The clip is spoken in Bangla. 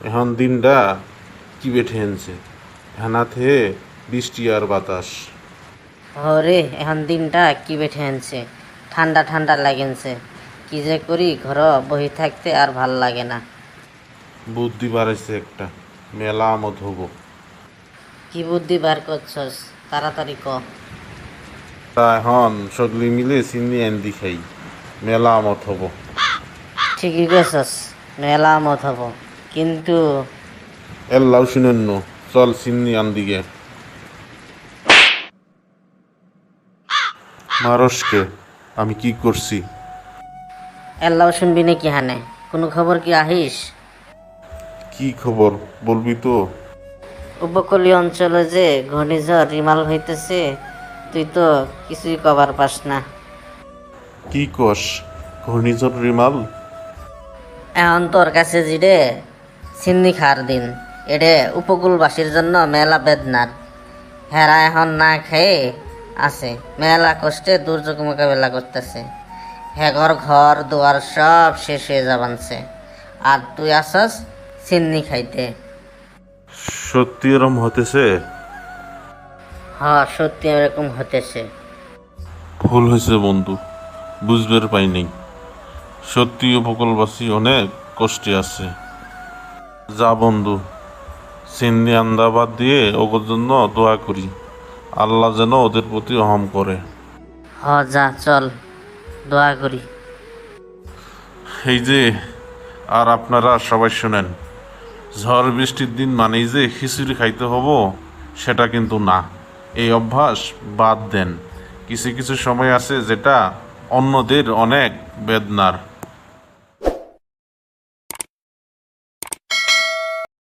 এখন দিনটা কি বেঠে আনছে হেনা থেকে বৃষ্টি আর বাতাস। হরে এখন দিনটা কি বেঠে আনছে ঠান্ডা ঠান্ডা লাগেনছে। কি যে করি ঘর বহি থাকতে আর ভালো লাগে না। বুদ্ধি বাড়াইছে একটা মেলা আমদ হব কি বুদ্ধি বার করছস? তাড়াতাড়ি ক। তা এখন সগলি মিলে চিনি আন্দি খাই মেলা আমদ হব ঠিকই কইছস মেলা মত হব কিন্তু এল্লাও শুনেন নো, চল চিনি আন্দিকে মারসকে আমি কি করছি? এল্লাও শুনবি নাকি হানে? কোনো খবর কি আহিস? কি খবর বলবি তো? উপকূলীয় অঞ্চলে যে ঘূর্ণিঝড় রিমাল হইতেছে তুই তো কিছুই কবার পাস না। কি কস ঘূর্ণিঝড় রিমাল? এখন তোর কাছে জিরে সিন্নি খার দিন। এডে উপকূলবাসীর জন্য মেলা বেদনার। হেরা এখন না খেয়ে আছে। মেলা কষ্টে দুর্যোগ মোকাবেলা করতেছে। হেঘর ঘর দুয়ার সব শেষ হয়ে যাবানছে। আর তুই আসস সিন্নি খাইতে। সত্যি এরম হতেছে? হ্যাঁ সত্যি এরকম হতেছে। ভুল হয়েছে বন্ধু বুঝবার পাইনি। সত্যি উপকূলবাসী অনেক কষ্টে আছে। যা বন্ধু সিন্নি আন্দাবাদ দিয়ে ওদের জন্য দোয়া করি। আল্লাহ যেন ওদের প্রতি অহম করে। হ যা চল দোয়া করি। এই যে আর আপনারা সবাই শোনেন ঝড় বৃষ্টির দিন মানেই যে খিচুড়ি খাইতে হব সেটা কিন্তু না। এই অভ্যাস বাদ দেন। কিছু কিছু সময় আছে যেটা অন্যদের অনেক বেদনার।